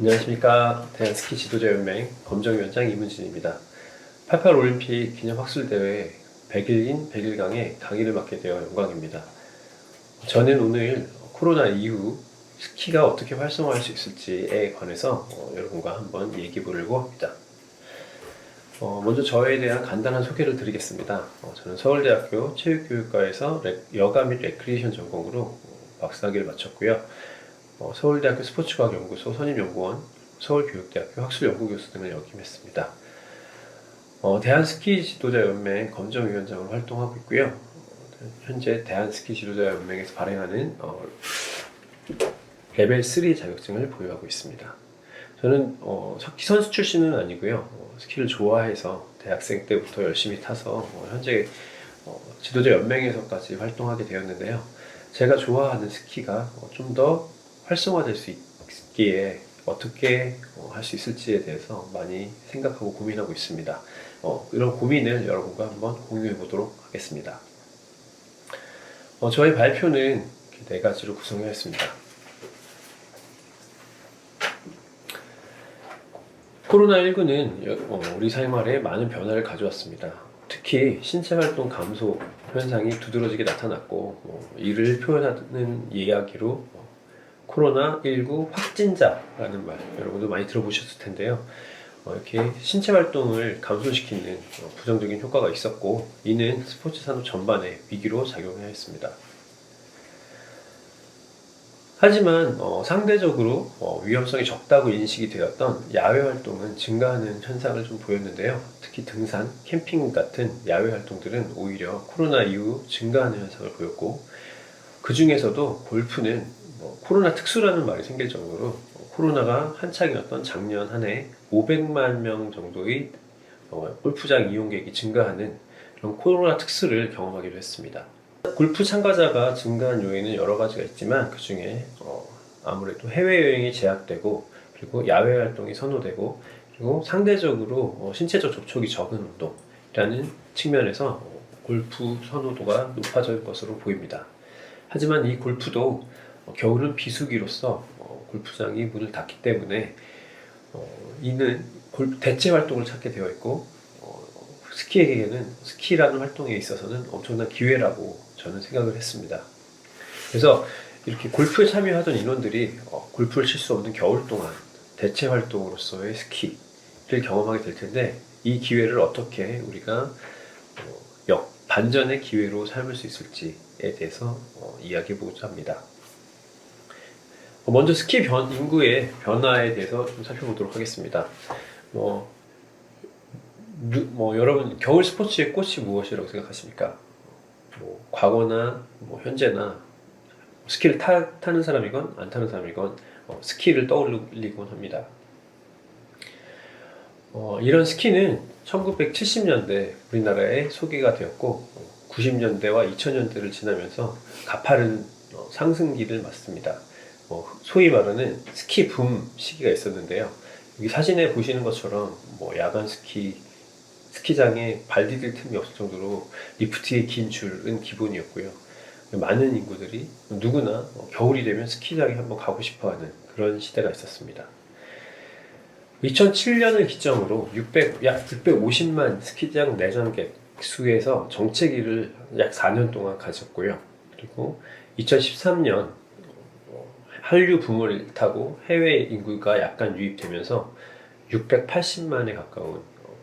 안녕하십니까 대한스키 지도자연맹 검정위원장 이문진입니다. 88 올림픽 기념 학술대회 100일인 100일강에 강의를 맡게 되어 영광입니다. 저는 오늘 코로나 이후 스키가 어떻게 활성화할 수 있을지에 관해서 어, 여러분과 한번 얘기 보려고 합니다. 어, 먼저 저에 대한 간단한 소개를 드리겠습니다. 어, 저는 서울대학교 체육교육과에서 레- 여가 및 레크리에이션 전공으로 어, 박사학위를 마쳤고요. 어, 서울대학교 스포츠과학연구소 선임연구원, 서울교육대학교 학술연구교수 등을 역임했습니다. 어, 대한스키 지도자연맹 검정위원장으로 활동하고 있고요. 어, 현재 대한스키 지도자연맹에서 발행하는 어, 레벨 3 자격증을 보유하고 있습니다. 저는 어, 스키 선수 출신은 아니고요. 어, 스키를 좋아해서 대학생 때부터 열심히 타서 어, 현재 어, 지도자 연맹에서까지 활동하게 되었는데요. 제가 좋아하는 스키가 좀더 활성화될 수 있기에 어떻게 할수 있을지에 대해서 많이 생각하고 고민하고 있습니다. 어, 이런 고민을 여러분과 한번 공유해 보도록 하겠습니다. 어, 저의 발표는 이렇게 네 가지로 구성했습니다. 코로나19는 우리 생활에 많은 변화를 가져왔습니다. 특히 신체 활동 감소 현상이 두드러지게 나타났고 어, 이를 표현하는 이야기로 어, 코로나19 확진자라는 말 여러분도 많이 들어보셨을 텐데요. 어, 이렇게 신체 활동을 감소시키는 어, 부정적인 효과가 있었고 이는 스포츠 산업 전반에 위기로 작용하였습니다. 하지만 어, 상대적으로 어, 위험성이 적다고 인식이 되었던 야외 활동은 증가하는 현상을 좀 보였는데요. 특히 등산, 캠핑 같은 야외 활동들은 오히려 코로나 이후 증가하는 현상을 보였고 그 중에서도 골프는 뭐 코로나 특수라는 말이 생길 정도로 어, 코로나가 한창이었던 작년 한 해 500만 명 정도의 어, 골프장 이용객이 증가하는 그런 코로나 특수를 경험하기도 했습니다. 골프 참가자가 증가한 요인은 여러 가지가 있지만 그 중에 어, 아무래도 해외여행이 제약되고 그리고 야외 활동이 선호되고 그리고 상대적으로 어, 신체적 접촉이 적은 운동이라는 측면에서 어, 골프 선호도가 높아질 것으로 보입니다. 하지만 이 골프도 어, 겨울은 비수기로서 어, 골프장이 문을 닫기 때문에 어, 이는 골- 대체 활동을 찾게 되어 있고 어, 스키에게는 스키라는 활동에 있어서는 엄청난 기회라고 저는 생각을 했습니다. 그래서 이렇게 골프에 참여하던 인원들이 어, 골프를 칠 수 없는 겨울 동안 대체 활동으로서의 스키를 경험하게 될 텐데 이 기회를 어떻게 우리가 어, 역 반전의 기회로 삼을 수 있을지에 대해서 어, 이야기해 보고자 합니다. 어, 먼저 스키 변, 인구의 변화에 대해서 좀 살펴보도록 하겠습니다. 뭐, 누- 뭐 여러분 겨울 스포츠의 꽃이 무엇이라고 생각하십니까? 뭐 과거나 뭐 현재나 스키를 타, 타는 사람이건 안 타는 사람이건 어, 스키를 떠올리곤 합니다. 어, 이런 스키는 1970년대 우리나라에 소개가 되었고 어, 90년대와 2000년대를 지나면서 가파른 어, 상승기를 맞습니다. 어, 소위 말하는 스키 붐 시기가 있었는데요. 여기 사진에 보시는 것처럼 뭐 야간 스키 스키장에 발 디딜 틈이 없을 정도로 리프트의 긴 줄은 기본이었고요. 많은 인구들이 누구나 어, 겨울이 되면 스키장에 한번 가고 싶어하는 그런 시대가 있었습니다. 2007년을 기점으로 600, 약 650만 스키장 내장객 수에서 정체기를 약 4년 동안 가졌고요. 그리고 2013년 한류 붐을 타고 해외 인구가 약간 유입되면서 680만에 가까운 어,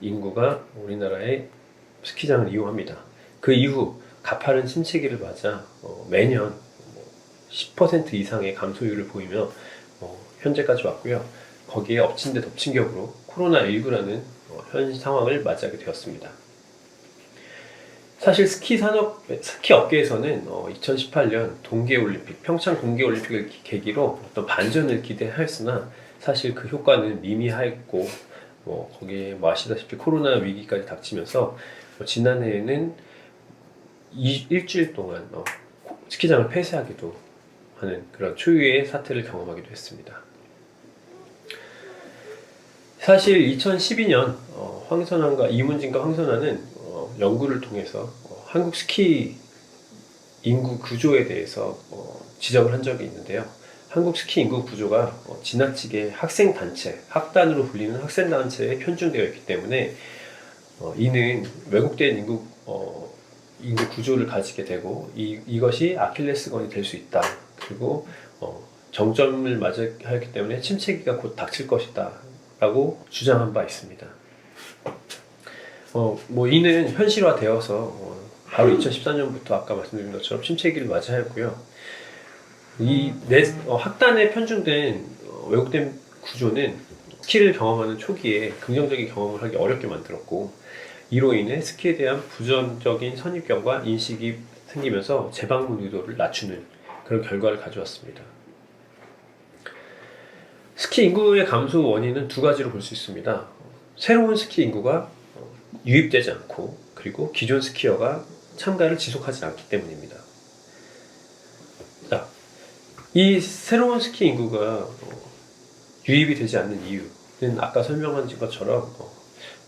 인구가 우리나라의 스키장을 이용합니다. 그 이후 가파른 침체기를 맞아 어, 매년 10% 이상의 감소율을 보이며 어, 현재까지 왔고요. 거기에 엎친 데 덮친 격으로 코로나19라는 어, 현 상황을 맞이하게 되었습니다. 사실 스키 산업, 스키 업계에서는 2018년 동계올림픽, 평창 동계올림픽을 기- 계기로 어떤 반전을 기대하였으나 사실 그 효과는 미미하였고 뭐 거기에 뭐 아시다시피 코로나 위기까지 닥치면서 뭐 지난해에는 이, 일주일 동안 어, 스키장을 폐쇄하기도 하는 그런 초유의 사태를 경험하기도 했습니다. 사실 2012년 어, 황선환과 이문진과 황선환은 어, 연구를 통해서 어, 한국 스키 인구 구조에 대해서 어, 지적을 한 적이 있는데요. 한국 스키 인구 구조가 어, 지나치게 학생 단체, 학단으로 불리는 학생 단체에 편중되어 있기 때문에 어, 이는 왜곡된 인구 어, 인구 구조를 가지게 되고 이, 이것이 아킬레스건이 될 수 있다. 그리고 어, 정점을 맞이하기 때문에 침체기가 곧 닥칠 것이다. 라고 주장한 바 있습니다. 어, 뭐 이는 현실화되어서 어, 바로 2014년부터 아까 말씀드린 것처럼 침체기를 맞이하였고요. 이 내, 어, 학단에 편중된 어, 왜곡된 구조는 스키를 경험하는 초기에 긍정적인 경험을 하기 어렵게 만들었고 이로 인해 스키에 대한 부정적인 선입견과 인식이 생기면서 재방문 의도를 낮추는 그런 결과를 가져왔습니다. 스키 인구의 감소 원인은 두 가지로 볼 수 있습니다. 새로운 스키 인구가 어, 유입되지 않고 그리고 기존 스키어가 참가를 지속하지 않기 때문입니다. 자, 이 새로운 스키 인구가 어, 유입이 되지 않는 이유는 아까 설명한 것처럼 어,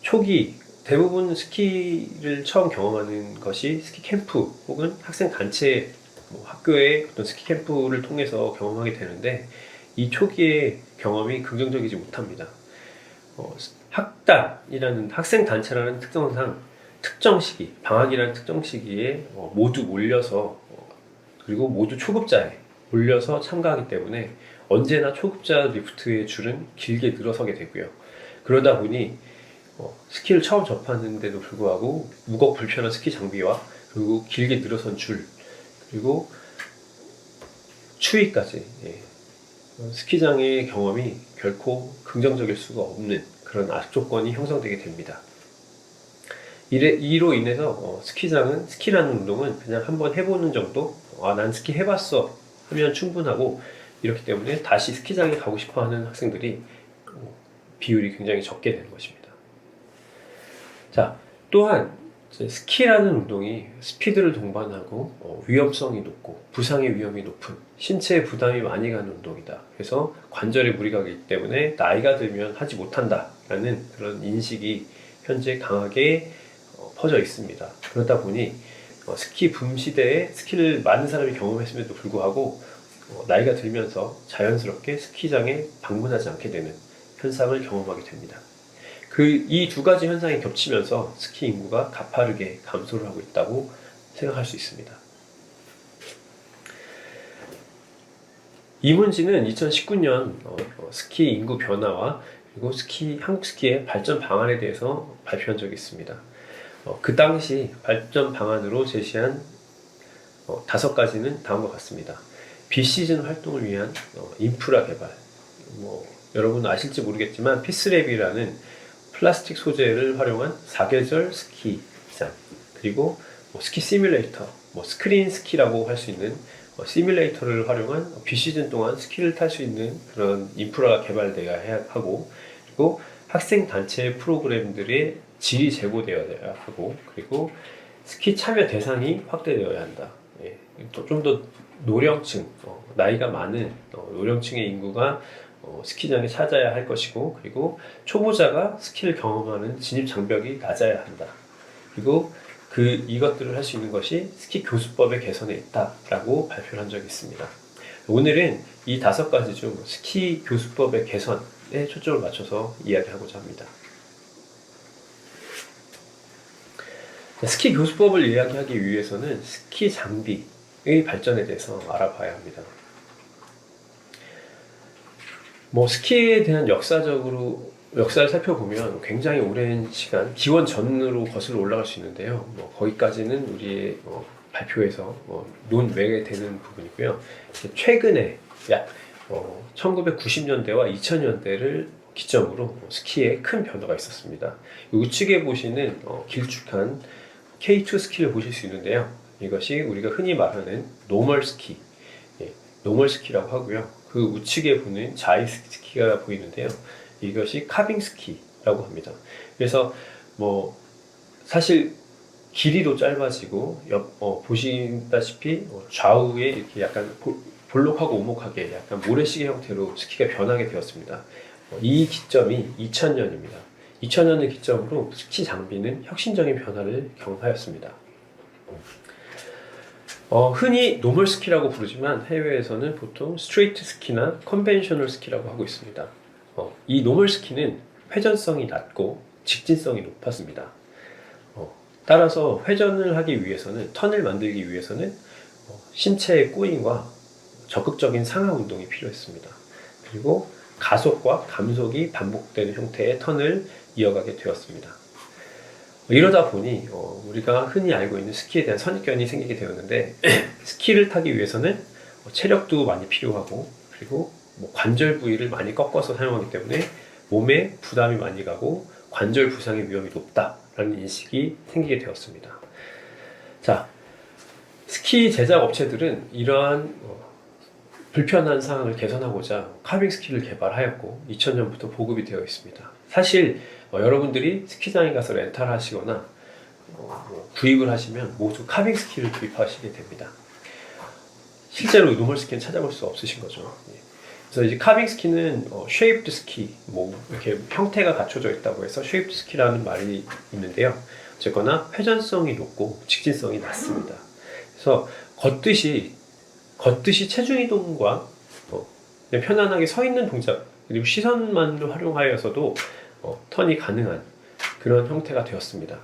초기 대부분 스키를 처음 경험하는 것이 스키 캠프 혹은 학생 단체 뭐 학교의 어떤 스키 캠프를 통해서 경험하게 되는데 이 초기의 경험이 긍정적이지 못합니다. 어, 학단이라는 학생 단체라는 특성상 특정 시기, 방학이라는 특정 시기에 어, 모두 몰려서 어, 그리고 모두 초급자에 몰려서 참가하기 때문에 언제나 초급자 리프트의 줄은 길게 늘어서게 되고요. 그러다 보니 어, 스키를 처음 접하는데도 불구하고 무겁 불편한 스키 장비와 그리고 길게 늘어선 줄 그리고 추위까지 예. 어, 스키장의 경험이 결코 긍정적일 수가 없는 그런 악조건이 형성되게 됩니다. 이래, 이로 인해서 어, 스키장은 스키라는 운동은 그냥 한번 해보는 정도 아 난 스키 해봤어 하면 충분하고 이렇기 때문에 다시 스키장에 가고 싶어하는 학생들이 어, 비율이 굉장히 적게 되는 것입니다. 자 또한 스키라는 운동이 스피드를 동반하고 어, 위험성이 높고 부상의 위험이 높은 신체에 부담이 많이 가는 운동이다. 그래서 관절에 무리가 가기 때문에 나이가 들면 하지 못한다라는 그런 인식이 현재 강하게 어, 퍼져 있습니다. 그러다 보니 어, 스키 붐 시대에 스키를 많은 사람이 경험했음에도 불구하고 어, 나이가 들면서 자연스럽게 스키장에 방문하지 않게 되는 현상을 경험하게 됩니다. 그 이 두 가지 현상이 겹치면서 스키 인구가 가파르게 감소를 하고 있다고 생각할 수 있습니다. 이문지는 2019년 어, 어, 스키 인구 변화와 그리고 스키 한국 스키의 발전 방안에 대해서 발표한 적이 있습니다. 어, 그 당시 발전 방안으로 제시한 어, 다섯 가지는 다음과 같습니다. 비시즌 활동을 위한 어, 인프라 개발. 뭐 여러분 아실지 모르겠지만 피스랩이라는 플라스틱 소재를 활용한 사계절 스키장 그리고 뭐 스키 시뮬레이터, 뭐 스크린 스키라고 할 수 있는 어, 시뮬레이터를 활용한 비시즌 동안 스키를 탈 수 있는 그런 인프라가 해야 하고 그리고 학생 단체 프로그램들의 질이 제고되어야 하고 그리고 스키 참여 대상이 확대되어야 한다. 예, 좀더 노령층, 어, 나이가 많은 어, 노령층의 인구가 어, 스키장에 찾아야 할 것이고 그리고 초보자가 스키를 경험하는 진입 장벽이 낮아야 한다. 그리고 그 이것들을 할 수 있는 것이 스키 교수법의 개선에 있다라고 발표를 한 적이 있습니다. 오늘은 이 다섯 가지 중 스키 교수법의 개선에 초점을 맞춰서 이야기하고자 합니다. 자, 스키 교수법을 이야기하기 위해서는 스키 장비의 발전에 대해서 알아봐야 합니다. 뭐 스키에 대한 역사적으로 역사를 살펴보면 굉장히 오랜 시간 기원 전으로 거슬러 올라갈 수 있는데요. 뭐 거기까지는 우리의 어, 발표에서 어, 논외에 되는 부분이고요. 최근에 약 어, 1990년대와 2000년대를 기점으로 스키에 큰 변화가 있었습니다. 이 우측에 보시는 어, 길쭉한 K2 스키를 보실 수 있는데요. 이것이 우리가 흔히 말하는 노멀 스키, 예, 노멀 스키라고 하고요. 그 우측에 보는 자이 스키가 보이는데요. 이것이 카빙 스키라고 합니다. 그래서 뭐 사실 길이도 짧아지고 옆, 어, 보시다시피 어, 좌우에 이렇게 약간 볼- 볼록하고 오목하게 약간 모래시계 형태로 스키가 변하게 되었습니다. 어, 이 기점이 2000년입니다. 2000년을 기점으로 스키 장비는 혁신적인 변화를 경험하였습니다. 어, 흔히 노멀 스키라고 부르지만 해외에서는 보통 스트레이트 스키나 컨벤셔널 스키라고 하고 있습니다. 어, 이 노멀 스키는 회전성이 낮고 직진성이 높았습니다. 어, 따라서 회전을 하기 위해서는 턴을 만들기 위해서는 어, 신체의 꾸잉과 적극적인 상하 운동이 필요했습니다. 그리고 가속과 감속이 반복되는 형태의 턴을 이어가게 되었습니다. 이러다 보니 어, 우리가 흔히 알고 있는 스키에 대한 선입견이 생기게 되었는데 스키를 타기 위해서는 어, 체력도 많이 필요하고 그리고 뭐 관절 부위를 많이 꺾어서 사용하기 때문에 몸에 부담이 많이 가고 관절 부상의 위험이 높다라는 인식이 생기게 되었습니다. 자, 스키 제작 업체들은 이러한 어, 불편한 상황을 개선하고자 카빙 스키를 개발하였고 2000년부터 보급이 되어 있습니다. 사실 어, 여러분들이 스키장에 가서 렌탈하시거나 어, 뭐 구입을 하시면 모두 카빙 스키를 구입하시게 됩니다. 실제로 노멀 스키는 찾아볼 수 없으신 거죠. 예. 그래서 이제 카빙 스키는 어, 쉐이프드 스키, 뭐 이렇게 형태가 갖춰져 있다고 해서 쉐이프드 스키라는 말이 있는데요. 어쨌거나 회전성이 높고 직진성이 낮습니다. 그래서 걷듯이 걷듯이 체중 이동과 어, 그냥 편안하게 서 있는 동작 그리고 시선만 활용하여서도 어, 턴이 가능한 그런 형태가 되었습니다.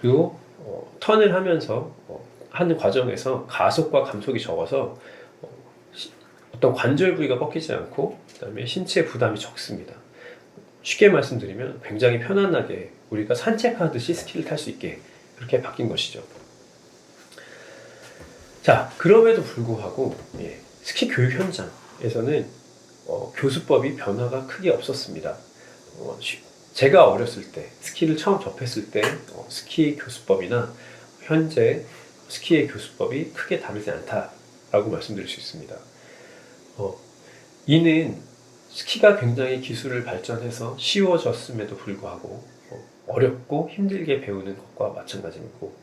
그리고 어, 턴을 하면서 어, 하는 과정에서 가속과 감속이 적어서 어, 시- 어떤 관절 부위가 꺾이지 않고 그다음에 신체 부담이 적습니다. 쉽게 말씀드리면 굉장히 편안하게 우리가 산책하듯이 스키를 탈 수 있게 그렇게 바뀐 것이죠. 자, 그럼에도 불구하고 예, 스키 교육 현장에서는 어, 교수법이 변화가 크게 없었습니다. 어, 쉬- 제가 어렸을 때 스키를 처음 접했을 때 어, 스키 교수법이나 현재 스키의 교수법이 크게 다르지 않다라고 말씀드릴 수 있습니다. 어, 이는 스키가 굉장히 기술을 발전해서 쉬워졌음에도 불구하고 어, 어렵고 힘들게 배우는 것과 마찬가지고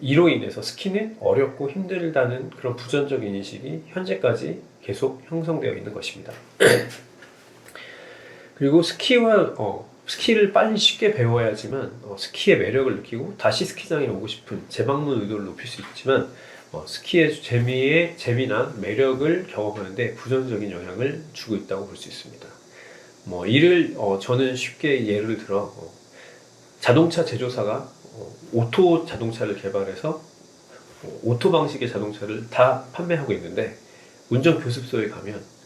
이로 인해서 스키는 어렵고 힘들다는 그런 부정적인 인식이 현재까지 계속 형성되어 있는 것입니다. 그리고 스키와 어, 스키를 빨리 쉽게 배워야지만 어, 스키의 매력을 느끼고 다시 스키장에 오고 싶은 재방문 의도를 높일 수 있지만 어, 스키의 재미의 재미나 매력을 경험하는데 부정적인 영향을 주고 있다고 볼 수 있습니다. 뭐 이를 어, 저는 쉽게 예를 들어 어, 자동차 제조사가 어, 오토 자동차를 개발해서 어, 오토 방식의 자동차를 다 판매하고 있는데 운전 교습소에 가면 어,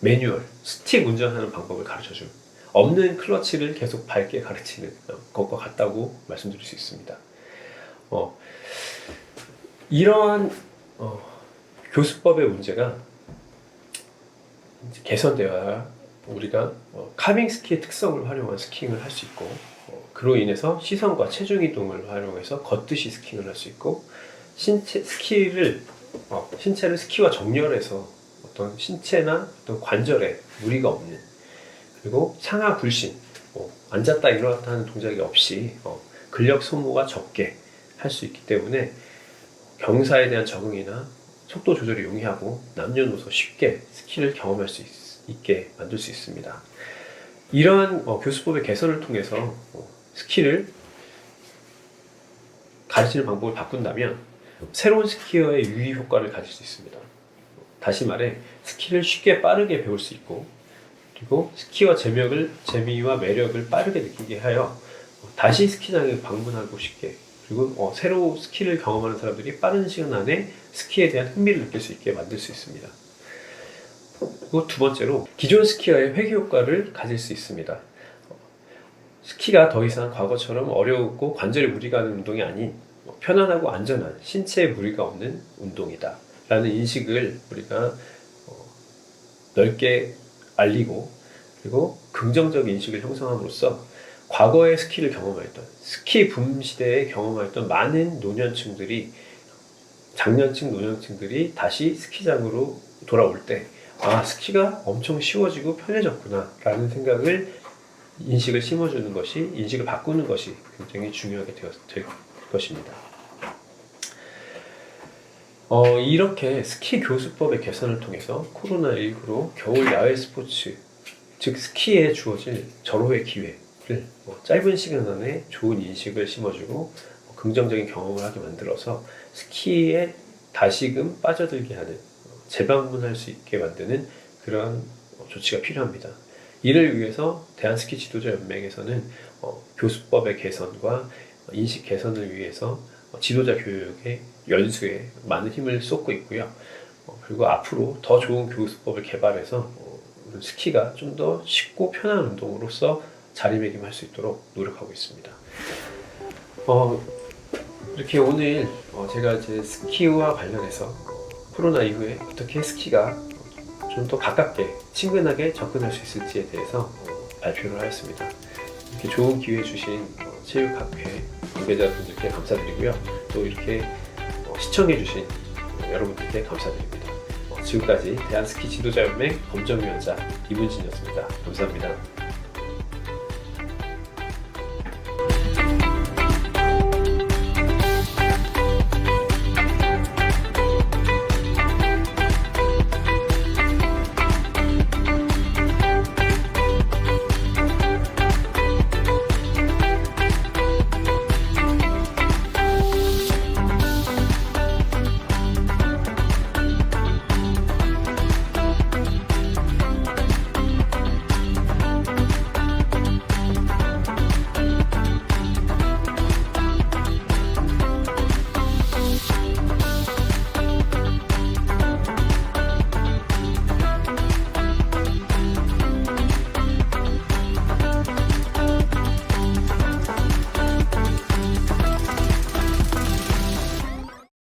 매뉴얼, 스틱 운전하는 방법을 가르쳐 줌. 없는 클러치를 계속 밟게 가르치는 어, 것과 같다고 말씀드릴 수 있습니다. 어, 이러한 어, 교수법의 문제가 개선되어야 우리가 어, 카빙 스키의 특성을 활용한 스키잉을 할 수 있고 어, 그로 인해서 시선과 체중 이동을 활용해서 걷듯이 스키잉을 할 수 있고 신체 스키를 어, 신체를 스키와 정렬해서 어떤 신체나 어떤 관절에 무리가 없는 그리고 상하 불신 어, 앉았다 일어났다 하는 동작이 없이 어, 근력 소모가 적게 할 수 있기 때문에 경사에 대한 적응이나 속도 조절이 용이하고 남녀노소 쉽게 스키를 경험할 수 있, 게 만들 수 있습니다. 이러한 어, 교수법의 개선을 통해서 어, 스키를 가르치는 방법을 바꾼다면 새로운 스키어의 유의 효과를 가질 수 있습니다. 다시 말해 스키를 쉽게 빠르게 배울 수 있고 그리고 스키와 재미를 재미와 매력을 빠르게 느끼게 하여 어, 다시 스키장에 방문하고 싶게 그리고 어, 새로 스키를 경험하는 사람들이 빠른 시간 안에 스키에 대한 흥미를 느낄 수 있게 만들 수 있습니다. 그리고 두 번째로 기존 스키어의 회귀 효과를 가질 수 있습니다. 어, 스키가 더 이상 과거처럼 어려웠고 관절에 무리가 가는 운동이 아닌 어, 편안하고 안전한 신체에 무리가 없는 운동이다. 라는 인식을 우리가 어, 넓게 알리고 그리고 긍정적 인식을 형성함으로써 과거의 스키를 경험했던 스키 붐 시대에 경험했던 많은 노년층들이 장년층 노년층들이 다시 스키장으로 돌아올 때 아 스키가 엄청 쉬워지고 편해졌구나 라는 생각을 인식을 심어주는 것이 인식을 바꾸는 것이 굉장히 중요하게 되었, 될 것입니다. 어, 이렇게 스키 교수법의 개선을 통해서 코로나19로 겨울 야외 스포츠, 즉 스키에 주어질 절호의 기회를 뭐 짧은 시간 안에 좋은 인식을 심어주고 뭐 긍정적인 경험을 하게 만들어서 스키의 다시금 빠져들게 하는 어, 재방문할 수 있게 만드는 그런 어, 조치가 필요합니다. 이를 위해서 대한스키 지도자 연맹에서는 어, 교수법의 개선과 인식 개선을 위해서 어, 지도자 교육의 연수에 많은 힘을 쏟고 있고요. 어, 그리고 앞으로 더 좋은 교수법을 개발해서 어, 스키가 좀 더 쉽고 편한 운동으로서 자리매김할 수 있도록 노력하고 있습니다. 어, 이렇게 오늘 어, 제가 이제 스키와 관련해서 코로나 이후에 어떻게 스키가 좀 더 가깝게 친근하게 접근할 수 있을지에 대해서 어, 발표를 하였습니다. 이렇게 좋은 기회 주신 어, 체육학회 관계자분들께 감사드리고요. 또 이렇게 어, 시청해주신 어, 여러분들께 감사드립니다. 어, 지금까지 대한스키 지도자연맹 검정위원장 이문진이었습니다. 감사합니다.